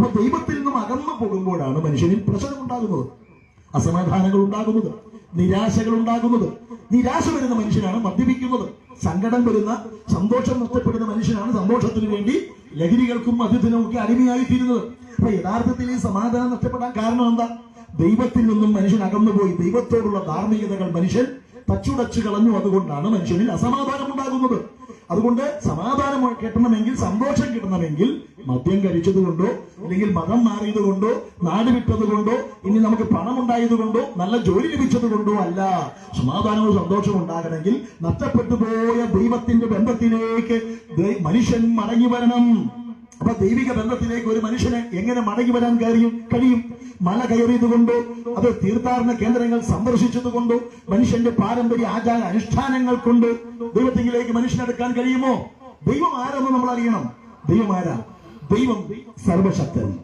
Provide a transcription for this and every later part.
അപ്പൊ ദൈവത്തിൽ നിന്നും അകന്നു പോകുമ്പോഴാണ് മനുഷ്യനിൽ പ്രശ്നം ഉണ്ടാകുന്നത്. അസമാധാനങ്ങൾ ഉണ്ടാകുന്നത്. നിരാശകൾ ഉണ്ടാകുന്നത്. നിരാശ വരുന്ന മനുഷ്യനാണ് മദ്യപിക്കുന്നത്. സങ്കടം വരുന്ന സന്തോഷം നഷ്ടപ്പെടുന്ന മനുഷ്യനാണ് സന്തോഷത്തിന് വേണ്ടി ലഹരികൾക്കും മദ്യത്തിനും ഒക്കെ അടിമയായി തീരുന്നത് അപ്പൊ യഥാർത്ഥത്തിൽ ഈ സമാധാനം നഷ്ടപ്പെടാൻ കാരണം എന്താ? ദൈവത്തിൽ നിന്നും മനുഷ്യൻ അകന്നുപോയി. ദൈവത്തോടുള്ള ധാർമ്മികതകൾ മനുഷ്യൻ തച്ചുടച്ചു കളഞ്ഞു. അതുകൊണ്ടാണ് മനുഷ്യനിൽ അസമാധാനം ഉണ്ടാകുന്നത്. അതുകൊണ്ട് സമാധാനം കിട്ടണമെങ്കിൽ സന്തോഷം കിട്ടണമെങ്കിൽ മദ്യം കഴിച്ചത് കൊണ്ടോ അല്ലെങ്കിൽ മതം മാറിയത് കൊണ്ടോ നാട് വിട്ടത് കൊണ്ടോ ഇനി നമുക്ക് പണം ഉണ്ടായത് കൊണ്ടോ നല്ല ജോലി ലഭിച്ചത് കൊണ്ടോ അല്ല. സമാധാനവും സന്തോഷവും ഉണ്ടാകണമെങ്കിൽ നഷ്ടപ്പെട്ടു പോയ ദൈവത്തിന്റെ ബന്ധത്തിലേക്ക് മനുഷ്യൻ മടങ്ങി വരണം. അപ്പൊ ദൈവിക ബന്ധത്തിലേക്ക് ഒരു മനുഷ്യന് എങ്ങനെ മടങ്ങി വരാൻ കഴിയും കഴിയും? മല കയറിയത് കൊണ്ടോ അത് തീർത്ഥാടന കേന്ദ്രങ്ങൾ സന്ദർശിച്ചത് കൊണ്ടോ മനുഷ്യന്റെ പാരമ്പര്യ ആചാര അനുഷ്ഠാനങ്ങൾ കൊണ്ട് ദൈവത്തിങ്കിലേക്ക് മനുഷ്യനെടുക്കാൻ കഴിയുമോ? ദൈവം ആരെന്ന് നമ്മൾ അറിയണം. ദൈവം ആരാ? ദൈവം സർവശക്തൻ.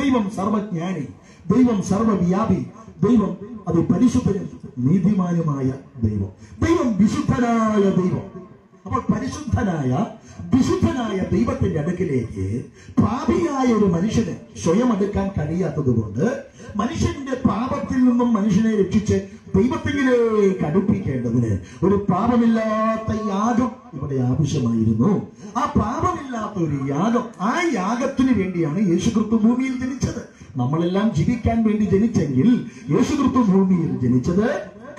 ദൈവം സർവജ്ഞാനി. ദൈവം സർവവ്യാപി. ദൈവം അത് പരിശുദ്ധനും നീതിമാനുമായ ദൈവം. ദൈവം വിശുദ്ധനായ ദൈവം. അപ്പോൾ പരിശുദ്ധനായ വിശുദ്ധനായ ദൈവത്തിന്റെ അടുക്കിലേക്ക് പാപിയായ ഒരു മനുഷ്യന് സ്വയം അടുക്കാൻ കഴിയാത്തത് കൊണ്ട് മനുഷ്യന്റെ പാപത്തിൽ നിന്നും മനുഷ്യനെ രക്ഷിച്ച് ദൈവത്തിലേക്ക് അടുപ്പിക്കേണ്ടതിന് ഒരു പാപമില്ലാത്ത യാഗം ഇവിടെ ആവശ്യമായിരുന്നു. ആ പാപമില്ലാത്ത ഒരു യാഗം ആ യാഗത്തിന് വേണ്ടിയാണ് യേശുക്രിസ്തു ഭൂമിയിൽ ജനിച്ചത്. നമ്മളെല്ലാം ജീവിക്കാൻ വേണ്ടി ജനിച്ചെങ്കിൽ യേശുക്രിസ്തു ഭൂമിയിൽ ജനിച്ചത്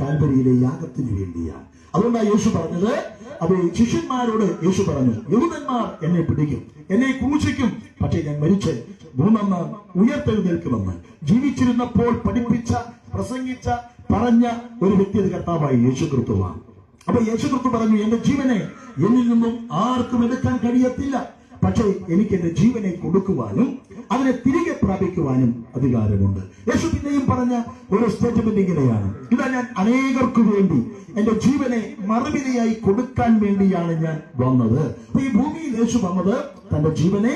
കാൽവരിയിലെ യാഗത്തിന് വേണ്ടിയാണ്. അതുകൊണ്ടാണ് യേശു പറഞ്ഞത്. അപ്പോൾ ശിഷ്യന്മാരോട് യേശു പറഞ്ഞു യഹൂദന്മാർ എന്നെ പിടിക്കും എന്നെ ക്രൂശിക്കും പക്ഷേ ഞാൻ മരിച്ച് മൂന്നാം നാൾ ഉയർത്തെഴുന്നേൽക്കുമെന്ന്. ജീവിച്ചിരുന്നപ്പോൾ പഠിപ്പിച്ച പ്രസംഗിച്ച പറഞ്ഞ ഒരു വ്യക്തി കർത്താവായി യേശു ക്രിസ്തുവാണ് അപ്പൊ യേശു ക്രിസ്തു പറഞ്ഞു എന്റെ ജീവനെ എന്നിൽ നിന്നും ആർക്കും എടുക്കാൻ കഴിയത്തില്ല. പക്ഷേ എനിക്ക് എന്റെ ജീവനെ കൊടുക്കുവാനും അതിനെ തിരികെ പ്രാപിക്കുവാനും അധികാരമുണ്ട്. യേശു പിന്നെയും പറഞ്ഞ ഒരു സ്റ്റേറ്റ്മെന്റ് ഇങ്ങനെയാണ്. ഇതാ ഞാൻ അനേകർക്ക് വേണ്ടി എന്റെ ജീവനെ മറുവിലയായി കൊടുക്കാൻ വേണ്ടിയാണ് ഞാൻ വന്നത്. ഈ ഭൂമിയിൽ യേശു വന്നത് തന്റെ ജീവനെ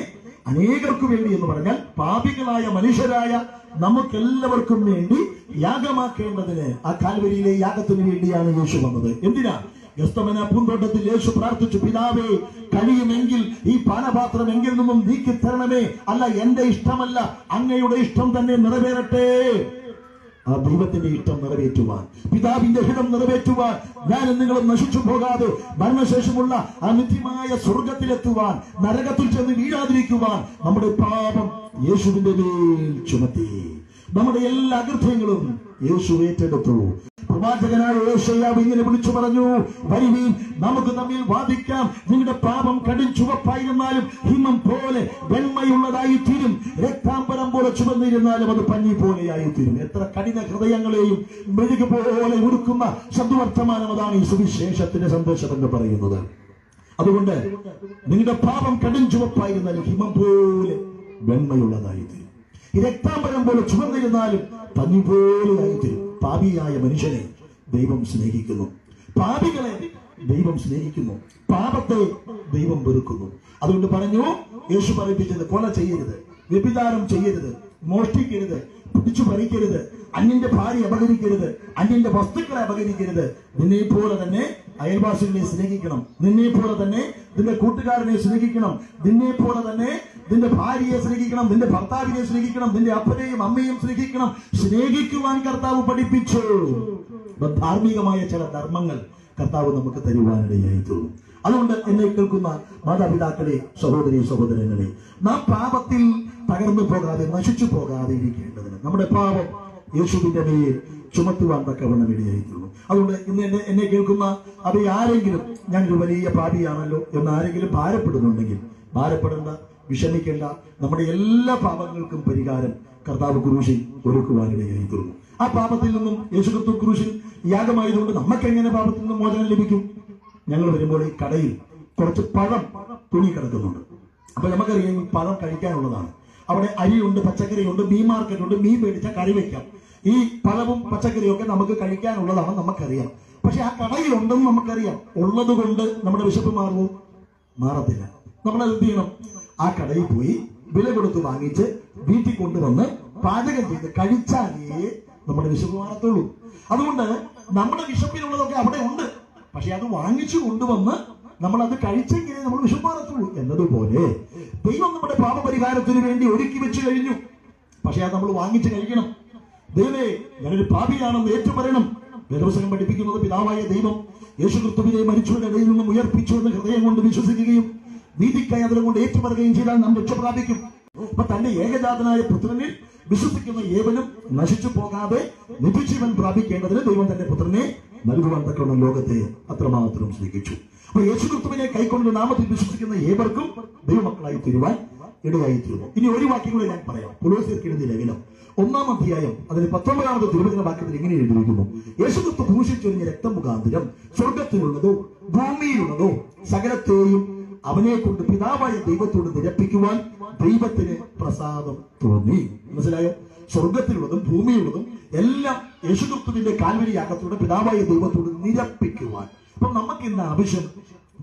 അനേകർക്ക് വേണ്ടി എന്ന് പറഞ്ഞാൽ പാപികളായ മനുഷ്യരായ നമുക്കെല്ലാവർക്കും വേണ്ടി യാഗമാക്കേണ്ടതിന് ആ കാൽവരിയിലെ യാഗത്തിന് വേണ്ടിയാണ് യേശു വന്നത്. എന്തിനാ? ഗസ്തമന പൂന്തോട്ടത്തിൽ യേശു പ്രാർത്ഥിച്ചു പിതാവേ കഴിയുമെങ്കിൽ ഈ പാനപാത്രം എങ്കിൽ നിന്നും നീക്കി തരണമേ. അല്ല എന്റെ ഇഷ്ടമല്ല. അങ്ങയുടെ ഇഷ്ടം തന്നെ നിറവേറട്ടെ. ആ ദൈവത്തിന്റെ ഇഷ്ടം നിറവേറ്റുവാൻ പിതാവിന്റെ ഹിതം നിറവേറ്റുവാൻ ഞാൻ നിങ്ങളും നശിച്ചു പോകാതെ മരണശേഷമുള്ള അനിത്യമായ നിത്യമായ സ്വർഗത്തിലെത്തുവാൻ നരകത്തിൽ ചെന്ന് വീഴാതിരിക്കുവാൻ നമ്മുടെ പാപം യേശുവിന്റെ മേൽ ചുമത്തി. നമ്മുടെ എല്ലാ അകൃത്യങ്ങളും യേശു ഏറ്റെടുത്തു. പ്രവാചകനായ യേശയ്യാവ് ഇങ്ങനെ വിളിച്ചു പറഞ്ഞു വരുവീൻ നമുക്ക് തമ്മിൽ വാദിക്കാം. നിങ്ങളുടെ പാപം കടും ചുവപ്പായിരുന്നാലും ഹിമം പോലെ വെണ്മയുള്ളതായി തീരും രക്താംബരം പോലെ ചുവന്നിരുന്നാലും അത് പഞ്ഞി പോലെയായി തീരും എത്ര കഠിന ഹൃദയങ്ങളെയും മെഴുക് പോലെ ഉടുക്കുന്ന ശബ്ദവർത്തമാനം അതാണ് ഈ സുവിശേഷത്തിന്റെ സന്ദേശം എന്ന് പറയുന്നത്. അതുകൊണ്ട് നിങ്ങളുടെ പാപം കടും ചുവപ്പായിരുന്നാലും ഹിമം പോലെ വെണ്മയുള്ളതായി തീരും രക്താംബരം പോലെ ചുവന്നിരുന്നാലും പഞ്ഞി പോലെയായി തീരും പാപിയായ മനുഷ്യനെ ദൈവം സ്നേഹിക്കുന്നു. പാപികളെ ദൈവം സ്നേഹിക്കുന്നു. പാപത്തെ ദൈവം വെറുക്കുന്നു. അതുകൊണ്ട് പറഞ്ഞു യേശു പറയിപ്പിച്ചത് കൊല ചെയ്യരുത് വ്യഭിചാരം ചെയ്യരുത് മോഷ്ടിക്കരുത് പിടിച്ചു പറിക്കരുത് അന്യന്റെ ഭാര്യ അപകരിക്കരുത് അന്യന്റെ വസ്തുക്കളെ അപകരിക്കരുത് നിന്നെ പോലെ തന്നെ അയൽവാസികളെ സ്നേഹിക്കണം. നിന്നെ പോലെ തന്നെ നിന്റെ കൂട്ടുകാരനെ സ്നേഹിക്കണം. നിന്നെ പോലെ തന്നെ നിന്റെ ഭാര്യയെ സ്നേഹിക്കണം നിന്റെ ഭർത്താവിനെ സ്നേഹിക്കണം നിന്റെ അപ്പനെയും അമ്മയും സ്നേഹിക്കണം സ്നേഹിക്കുവാൻ കർത്താവ് പഠിപ്പിച്ചു. ധാർമ്മികമായ ചില ധർമ്മങ്ങൾ കർത്താവ് നമുക്ക് തരുവാനിടയായി തോന്നും അതുകൊണ്ട് എന്നെ കേൾക്കുന്ന മാതാപിതാക്കളെ സഹോദരി സഹോദരങ്ങളെ നാം പാപത്തിൽ തകർന്നു പോകാതെ നശിച്ചു പോകാതെ ഇരിക്കേണ്ടതിന് നമ്മുടെ പാപം യേശുവിന്റെ മേൽ ചുമത്തുവാൻ തക്കവണ്ണം ഇടയായി തീർന്നു അതുകൊണ്ട് ഇന്ന് എന്നെ എന്നെ കേൾക്കുന്ന അത് ആരെങ്കിലും ഞാനൊരു വലിയ പാപിയാണല്ലോ എന്ന് ആരെങ്കിലും ഭാരപ്പെടുന്നുണ്ടെങ്കിൽ ഭാരപ്പെടേണ്ട വിഷമിക്കേണ്ട നമ്മുടെ എല്ലാ പാപങ്ങൾക്കും പരിഹാരം കർത്താവ് ക്രൂശിൽ ഒരുക്കുവാനിടയായി തീർന്നു. ആ പാപത്തിൽ നിന്നും യേശുക്രിസ്തു ക്രൂശിൽ യാഗമായതുകൊണ്ട് നമുക്ക് എങ്ങനെ പാപത്തിൽ നിന്നും മോചനം ലഭിക്കും? ഞങ്ങൾ വരുമ്പോൾ ഈ കടയിൽ കുറച്ച് പഴം തുണി കിടക്കുന്നുണ്ട്. അപ്പൊ നമുക്കറിയാം ഈ പഴം കഴിക്കാനുള്ളതാണ്. അവിടെ അരിയുണ്ട് പച്ചക്കറിയുണ്ട് മീൻ മാർക്കറ്റ് ഉണ്ട് മീൻ മേടിച്ചാൽ കറി വെക്കാം. ഈ പഴവും പച്ചക്കറിയും ഒക്കെ നമുക്ക് കഴിക്കാനുള്ളതാണ് നമുക്കറിയാം. പക്ഷെ ആ കടയിലുണ്ടെന്ന് നമുക്കറിയാം. ഉള്ളത് കൊണ്ട് നമ്മുടെ വിശപ്പ് മാറുമോ? മാറത്തില്ല. നമ്മൾ എന്ത് ചെയ്യണം? ആ കടയിൽ പോയി വില കൊടുത്ത് വാങ്ങിച്ച് വീട്ടിൽ കൊണ്ടുവന്ന് പാചകം ചെയ്ത് കഴിച്ചാലേ നമ്മുടെ വിശപ്പ് മാറത്തുള്ളൂ. അതുകൊണ്ട് നമ്മുടെ വിശപ്പിനുള്ളതൊക്കെ അവിടെ ഉണ്ട്. പക്ഷെ അത് വാങ്ങിച്ചു കൊണ്ടുവന്ന് നമ്മൾ അത് കഴിച്ചെങ്കിലേ നമ്മൾ വിഷമാറത്തുള്ളൂ എന്നതുപോലെ ദൈവം നമ്മുടെ പാപപരിഹാരത്തിന് വേണ്ടി ഒരുക്കി വെച്ചു കഴിഞ്ഞു. പക്ഷെ അത് നമ്മൾ വാങ്ങിച്ചു കഴിക്കണം. ദൈവമേ ഞാനൊരു പാപിയാണെന്ന് ഏറ്റുപറയണം. വേദവസനം പഠിപ്പിക്കുന്നത് പിതാവായ ദൈവം യേശുക്രിസ്തുവിനെ മരിച്ചവരുടെ ഇടയിൽ നിന്നും ഉയർപ്പിച്ചുവെന്ന് ഹൃദയം കൊണ്ട് വിശ്വസിക്കുകയും നീതിക്കായി അതിലുകൊണ്ട് ഏറ്റുപറയുകയും ചെയ്താൽ നാം രക്ഷ പ്രാപിക്കും അപ്പൊ തന്റെ ഏകജാതനായ പുത്രനിൽ വിശ്വസിക്കുന്ന ഏവനും നശിച്ചു പോകാതെ നിത്യജീവൻ പ്രാപിക്കേണ്ടതിന് ദൈവം തന്റെ പുത്രനെ നൽകുവാൻ തക്കവണ്ണം ലോകത്തെ അത്രമാത്രം സ്നേഹിച്ചു. അപ്പൊ യേശുക്രിസ്തുവിനെ കൈക്കൊണ്ട് നാമത്തിൽ വിശ്വസിക്കുന്ന ഏവർക്കും ദൈവമക്കളായി തീരുവാൻ ഇടയായി തീരുന്നു ഇനി ഒരു വാക്യം കൂടെ ഞാൻ പറയാം. പുലോസിർക്ക് ലേഖനം. ഒന്നാം അധ്യായം അതിന് പത്തൊമ്പതാമത്തെ തിരുവചന വാക്യത്തിൽ ഇങ്ങനെ എഴുതിയിരിക്കുന്നു. യേശുക്രിസ്തു ഭൂഷിച്ചൊരിഞ്ഞ രക്തം മുഖാന്തരം സ്വർഗത്തിലുള്ളതോ ഭൂമിയിലുള്ളതോ സകലത്തെയും അവനെ കൊണ്ട് പിതാവായ ദൈവത്തോട് നിരപ്പിക്കുവാൻ ദൈവത്തിന് പ്രസാദം തോന്നി. മനസ്സിലായോ? സ്വർഗത്തിലുള്ളതും ഭൂമിയിലുള്ളതും എല്ലാം യേശുക്രിസ്തുവിന്റെ കാൽവരി യാഗത്തോടെ പിതാവായ ദൈവത്തോട് നിരപ്പിക്കുവാൻ. അപ്പൊ നമുക്ക് ഇന്ന് ആവശ്യം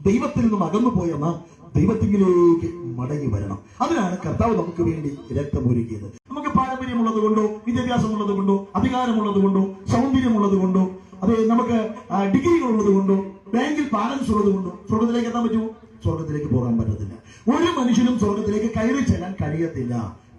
ദൈവത്തിൽ നിന്നും അകന്നു പോയ നാം ദൈവത്തിങ്കിലേക്ക് മടങ്ങി വരണം. അതിനാണ് കർത്താവ് നമുക്ക് വേണ്ടി രക്തമൊരുക്കിയത്. നമുക്ക് പാരമ്പര്യമുള്ളത് കൊണ്ടോ വിദ്യാഭ്യാസമുള്ളത് കൊണ്ടോ അധികാരമുള്ളത് കൊണ്ടോ സൗന്ദര്യമുള്ളത് കൊണ്ടോ അതെ നമുക്ക് ഉള്ളത് കൊണ്ടോ ബാങ്കിൽ ബാലൻസ് ഉള്ളത് കൊണ്ടും സ്വർഗത്തിലേക്ക് എത്താൻ പറ്റുമോ സ്വർഗത്തിലേക്ക് പോകാൻ പറ്റത്തില്ല. ഒരു മനുഷ്യനും സ്വർഗത്തിലേക്ക് കയറി ചെല്ലാൻ കഴിയത്തില്ല.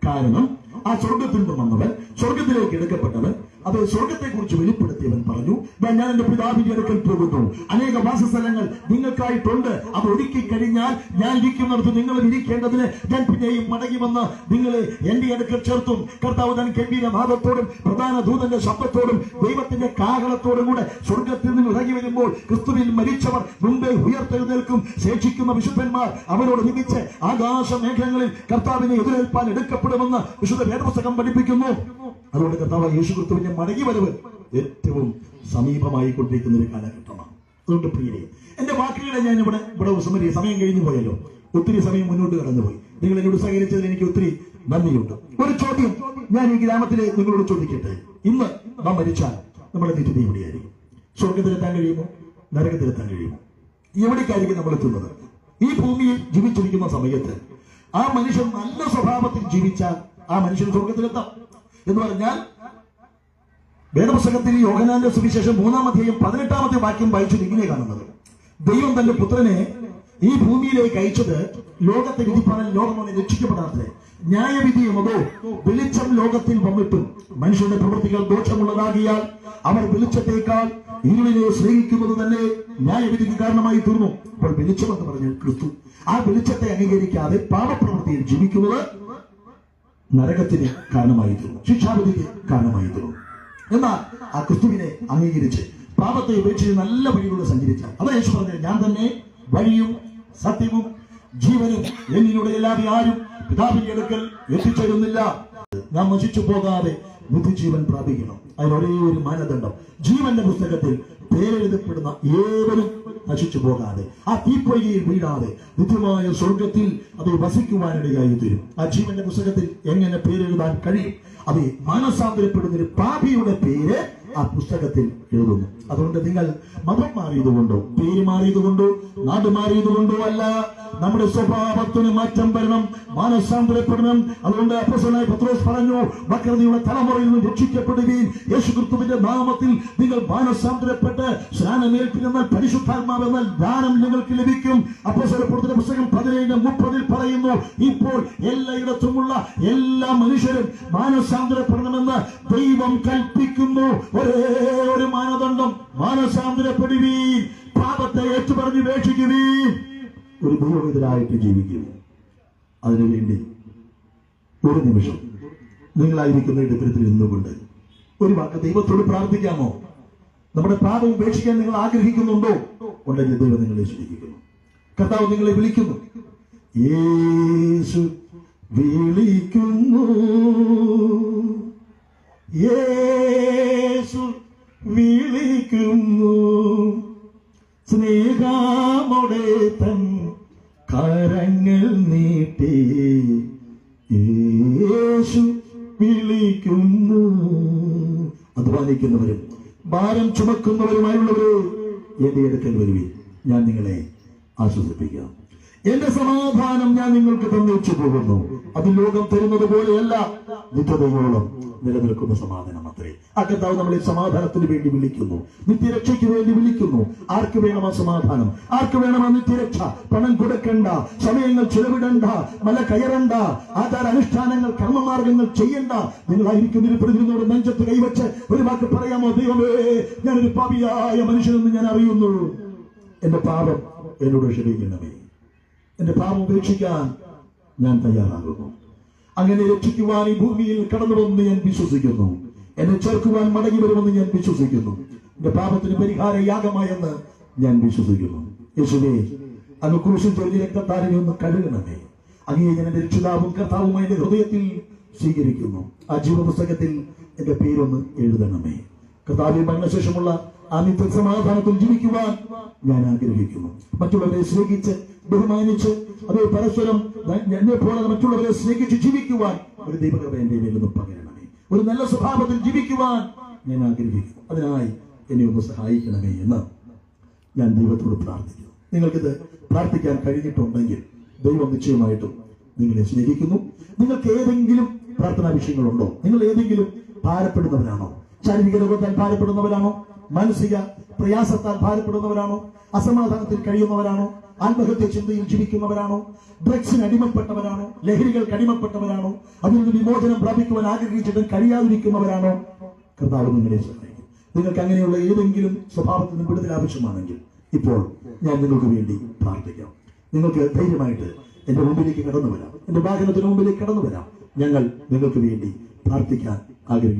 കാരണം ആ സ്വർഗത്തിൽ നിന്ന് വന്നവൻ സ്വർഗത്തിലേക്ക് എടുക്കപ്പെട്ടവൻ അത് സ്വർഗത്തെ കുറിച്ച് വെളിപ്പെടുത്തിയവൻ പറഞ്ഞു ഞാൻ എന്റെ പിതാവിന്റെ അടുക്കൽ പോകുന്നു. അനേക വാസസ്ഥലങ്ങൾ നിങ്ങൾക്കായിട്ടുണ്ട്. അത് ഒരുക്കി കഴിഞ്ഞാൽ ഞാൻ ഇരിക്കുന്നിടത്ത് നിങ്ങൾ ഇരിക്കേണ്ടതിന് ഞാൻ പിന്നെയും മടങ്ങി വന്ന് നിങ്ങളെ എന്റെ അടുക്കൽ ചേർത്തും. കർത്താവ് തൻ ഗംഭീര നാദത്തോടും പ്രധാന ദൂതന്റെ ശബ്ദത്തോടും ദൈവത്തിന്റെ കാഹളത്തോടും കൂടെ സ്വർഗത്തിൽ നിന്ന് ഇറങ്ങി വരുമ്പോൾ ക്രിസ്തുവിൽ മരിച്ചവർ മുമ്പേ ഉയർത്തെഴുന്നേൽക്കും. ശേഷിക്കുന്ന വിശുദ്ധന്മാർ അവരോട് നിമിച്ച് ആകാശ മേഘങ്ങളിൽ കർത്താവിനെ എതിരേൽപ്പാൻ എടുക്കപ്പെടുമെന്ന് വിശുദ്ധ വേദപുസ്തകം പഠിപ്പിക്കുന്നു. അതുകൊണ്ട് കർത്താവ് യേശു ക്രിസ്തുവിന്റെ മടങ്ങി വരവ് ഏറ്റവും സമീപമായി കൊണ്ടിരിക്കുന്ന ഒരു കാലഘട്ടമാണ്. അതുകൊണ്ട് പ്രിയരെ എന്റെ വാക്കുകളെ ഞാൻ ഇവിടെ ഇവിടെ ഉപസമരി സമയം കഴിഞ്ഞു പോയല്ലോ. ഒത്തിരി സമയം മുന്നോട്ട് കടന്നുപോയി. നിങ്ങൾ എന്നോട് സഹകരിച്ചതിൽ എനിക്ക് ഒത്തിരി നന്ദിയുണ്ട്. ഒരു ചോദ്യം ഞാൻ ഈ ഗ്രാമത്തിൽ നിങ്ങളോട് ചോദിക്കട്ടെ. ഇന്ന് നാം മരിച്ചാൽ നമ്മുടെ നിത്യത എവിടെയായിരിക്കും? സ്വർഗത്തിലെത്താൻ കഴിയുമോ? നരകത്തിലെത്താൻ കഴിയുമോ? എവിടേക്കായിരിക്കും നമ്മൾ എത്തുന്നത്? ഈ ഭൂമിയിൽ ജീവിച്ചിരിക്കുന്ന സമയത്ത് ആ മനുഷ്യൻ നല്ല സ്വഭാവത്തിൽ ജീവിച്ചാൽ ആ മനുഷ്യൻ സ്വർഗത്തിലെത്താം. എന്ന് പറഞ്ഞാൽ വേദപുസ്തകത്തിൽ യോഗനാന്റെ സുവിശേഷം മൂന്നാം അധ്യായം പതിനെട്ടാമത്തെ വാക്യം വായിച്ചു ഇങ്ങനെ കാണുന്നത്. ദൈവം തന്റെ പുത്രനെ ഈ ഭൂമിയിലേക്ക് അയച്ചത് ലോകത്തെ വിധിപ്പാൻ ലോകം അവനെ രക്ഷിക്കപ്പെടാത്തത്. ന്യായവിധി എന്നതോ വെളിച്ചം ലോകത്തിൽ വന്നിട്ടും മനുഷ്യന്റെ പ്രവൃത്തികൾ ദോഷമുള്ളതാകിയാൽ അവർ വെളിച്ചത്തേക്കാൾ ഇരുളിനെ സ്നേഹിക്കുന്നത് തന്നെ ന്യായവിധിക്ക് കാരണമായി തീർന്നു. അപ്പോൾ വെളിച്ചം എന്ന് പറഞ്ഞാൽ ക്രിസ്തു. ആ വെളിച്ചത്തെ അംഗീകരിക്കാതെ പാപപ്രവൃത്തിയിൽ ജീവിക്കുന്നത് നരകത്തിന് കാരണമായി തീർന്നു ശിക്ഷാവിധിക്ക് കാരണമായി തീർന്നു എന്നാൽ ആ ക്രിസ്തുവിനെ അംഗീകരിച്ച് പാപത്തെ ഉപേക്ഷിച്ച് നല്ല വഴിയിലൂടെ സഞ്ചരിച്ച അതാ യേശു പറഞ്ഞത് ഞാൻ തന്നെ വഴിയും സത്യവും ജീവനും എന്നിലൂടെ എല്ലാവരും ആരും പിതാവിന്റെ അടുക്കൽ എത്തിച്ചേരുന്നില്ല. നാം നശിച്ചു പോകാതെ നിത്യജീവൻ പ്രാപിക്കണം. അതിനൊരേ ഒരു മാനദണ്ഡം. ജീവന്റെ പുസ്തകത്തിൽ പേരെഴുതപ്പെടുന്ന ഏവരും നശിച്ചു പോകാതെ ആ തീപ്പൊയ്കയിൽ വീഴാതെ നിത്യമായ സ്വർഗത്തിൽ അത് വസിക്കുവാനിടയായി തീരും ആ ജീവന്റെ പുസ്തകത്തിൽ എങ്ങനെ പേരെഴുതാൻ കഴിയും? അത് മാനസാന്തരപ്പെടുന്ന ഒരു പാപിയുടെ പേര് ആ പുസ്തകത്തിൽ എഴുതുന്നു. അതുകൊണ്ട് നിങ്ങൾ മതം മാറിയതുകൊണ്ടോ പേര് മാറിയതുകൊണ്ടോ നാട് മാറിയതുകൊണ്ടോ അല്ല നമ്മുടെ സ്വഭാവത്തിന് മാറ്റം വരണം മാനസാന്തരപ്പെടണം. അതുകൊണ്ട് അപ്പസനായ പത്രോസ് പറഞ്ഞു വക്രതയുടെ തലമുറയിൽ നിന്ന് രക്ഷിക്കപ്പെടുകയും യേശു ക്രിസ്തുവിന്റെ നാമത്തിൽ നിങ്ങൾ മാനസാന്തരപ്പെട്ട് സ്നാനമേൽപ്പിനെന്നാൽ പരിശുദ്ധാത്മാവെന്നാൽ ദാനം നിങ്ങൾക്ക് ലഭിക്കും. അപ്രസരപ്പെടുത്തുന്ന പുസ്തകം പതിനേഴ് മുപ്പതിൽ പറയുന്നു. ഇപ്പോൾ എല്ലായിടത്തുമുള്ള എല്ലാ മനുഷ്യരും മാനസാന്തരപ്പെടണമെന്ന് ദൈവം കൽപ്പിക്കുന്നു. ഒരേ ഒരു മാനദണ്ഡം. മാനസാന്തരപ്പെടുവീൻ. പാപത്തെ ഏറ്റുപറഞ്ഞ് ഉപേക്ഷിക്കുവീൻ. ഒരു ദൈവവിതരായിട്ട് ജീവിക്കുന്നു. അതിനുവേണ്ടി ഒരു നിമിഷം നിങ്ങളായിരിക്കുന്ന ഇടത്തിൽ നിന്നുകൊണ്ട് ഒരു വാക്ക് ദൈവത്തോട് പ്രാർത്ഥിക്കാമോ? നമ്മുടെ പാപം ഉപേക്ഷിക്കാൻ നിങ്ങൾ ആഗ്രഹിക്കുന്നുണ്ടോ? ഉണ്ടെങ്കിൽ ദൈവം നിങ്ങളെ സ്വീകരിക്കുന്നു കർത്താവ് നിങ്ങളെ വിളിക്കുന്നു. യേശു വിളിക്കുന്നു. യേശു വിളിക്കുന്നു. സ്നേഹാമോടെ തൻ കരങ്ങൾ നീട്ടി യേശു വിളിക്കുന്നു. അധ്വാനിക്കുന്നവരും ഭാരം ചുമക്കുന്നവരുമായുള്ളവരെ എന്റെ അടുക്കൽ ഞാൻ നിങ്ങളെ ആശ്വസിപ്പിക്കാം. എന്റെ സമാധാനം ഞാൻ നിങ്ങൾക്ക് തന്നേച്ചു പോകുന്നു. അത് ലോകം തരുന്നത് പോലെയല്ല നിത്യതയോളം നിലനിൽക്കുന്ന സമാധാനം അത്രേ. ആ കർത്താവ് നമ്മളെ സമാധാനത്തിന് വേണ്ടി വിളിക്കുന്നു. നിത്യരക്ഷയ്ക്ക് വേണ്ടി വിളിക്കുന്നു. ആർക്ക് വേണം ആ സമാധാനം? ആർക്ക് വേണം ആ നിത്യരക്ഷ? പണം കൊടുക്കണ്ട സമയങ്ങൾ ചിലവിടണ്ട മല കയറണ്ട ആചാര അനുഷ്ഠാനങ്ങൾ കർമ്മമാർഗങ്ങൾ ചെയ്യണ്ട. നിങ്ങളായിരിക്കും പ്രതിനിധിയോട് നെഞ്ചത്ത് കൈവച്ച് ഒരു വാക്ക് പറയാമോ? ദൈവമേ ഞാനൊരു പാപിയായ മനുഷ്യനെന്ന് ഞാൻ അറിയുന്നുള്ളൂ എന്റെ പാപം എന്നോട് ക്ഷമിക്കണമേ. എന്റെ പാപം ഉപേക്ഷിക്കാൻ ഞാൻ തയ്യാറാകുന്നു. അങ്ങനെ രക്ഷിക്കുവാൻ ഈ ഭൂമിയിൽ കടന്നു വന്ന് ഞാൻ വിശ്വസിക്കുന്നു. എന്നെ ചേർക്കുവാൻ മടങ്ങി വരുമെന്ന് ഞാൻ വിശ്വസിക്കുന്നു. എന്റെ പാപത്തിന് പരിഹാര യാഗമായെന്ന് ഞാൻ വിശ്വസിക്കുന്നു. യേശുവേ അങ്ങ് ക്രൂശിൽ ചൊല്ലി രക്തത്താരനെ ഒന്ന് കഴുകണമേ. അങ്ങേ ഞാൻ എന്റെ രക്ഷിതാവും കർത്താവുമായി എന്റെ ഹൃദയത്തിൽ സ്വീകരിക്കുന്നു. ആ ജീവപുസ്തകത്തിൽ എന്റെ പേരൊന്ന് എഴുതണമേ. കർത്താവിൽ മരണശേഷമുള്ള ആ നിത്യ സമാധാനത്തിൽ ജീവിക്കുവാൻ ഞാൻ ആഗ്രഹിക്കുന്നു. മറ്റുള്ളവരെ സ്നേഹിച്ച് ബഹുമാനിച്ച് അത് പരസ്പരം എന്നെ പോലെ മറ്റുള്ളവരെ സ്നേഹിച്ച് ജീവിക്കുവാൻ ഒരു ദൈവകൃപ എന്റെ മേൽ നിന്ന് പകരണമേ. ഒരു നല്ല സ്വഭാവത്തിൽ ജീവിക്കുവാൻ ഞാൻ ആഗ്രഹിക്കുന്നു. അതിനായി എന്നെ ഒന്ന് സഹായിക്കണമേ എന്ന് ഞാൻ ദൈവത്തോട് പ്രാർത്ഥിക്കുന്നു. നിങ്ങൾക്കിത് പ്രാർത്ഥിക്കാൻ കഴിഞ്ഞിട്ടുണ്ടെങ്കിൽ ദൈവം നിശ്ചയമായിട്ടും നിങ്ങളെ സ്നേഹിക്കുന്നു. നിങ്ങൾക്ക് ഏതെങ്കിലും പ്രാർത്ഥനാ വിഷയങ്ങളുണ്ടോ? നിങ്ങൾ ഏതെങ്കിലും ഭാരപ്പെടുന്നവരാണോ? ശാരീരിക രോഗത്താൽ ഭാരപ്പെടുന്നവരാണോ? മാനസിക പ്രയാസത്താൽ ഭാരപ്പെടുന്നവരാണോ? അസമാധാനത്തിൽ കഴിയുന്നവരാണോ? ആത്മഹത്യ ചിന്തയിൽ ജീവിക്കുന്നവരാണോ? ഡ്രഗ്സിന് അടിമപ്പെട്ടവരാണോ? ലഹരികൾക്ക് അടിമപ്പെട്ടവരാണോ? അതിൽ നിന്ന് വിമോചനം പ്രാപിക്കുവാൻ ആഗ്രഹിച്ചിട്ടും കഴിയാതിരിക്കുന്നവരാണോ? കർത്താവ് നിങ്ങളെ സഹായിക്കും. നിങ്ങൾക്ക് അങ്ങനെയുള്ള ഏതെങ്കിലും സ്വഭാവത്തിൽ നിന്ന് വിടുതൽ ആവശ്യമാണെങ്കിൽ ഇപ്പോൾ ഞാൻ നിങ്ങൾക്ക് വേണ്ടി പ്രാർത്ഥിക്കാം. നിങ്ങൾക്ക് ധൈര്യമായിട്ട് എന്റെ മുമ്പിലേക്ക് കടന്നു വരാം. എന്റെ വാഹനത്തിന് മുമ്പിലേക്ക് കടന്നു വരാം. ഞങ്ങൾ നിങ്ങൾക്ക് വേണ്ടി പ്രാർത്ഥിക്കാൻ ആഗ്രഹിക്കുന്നു.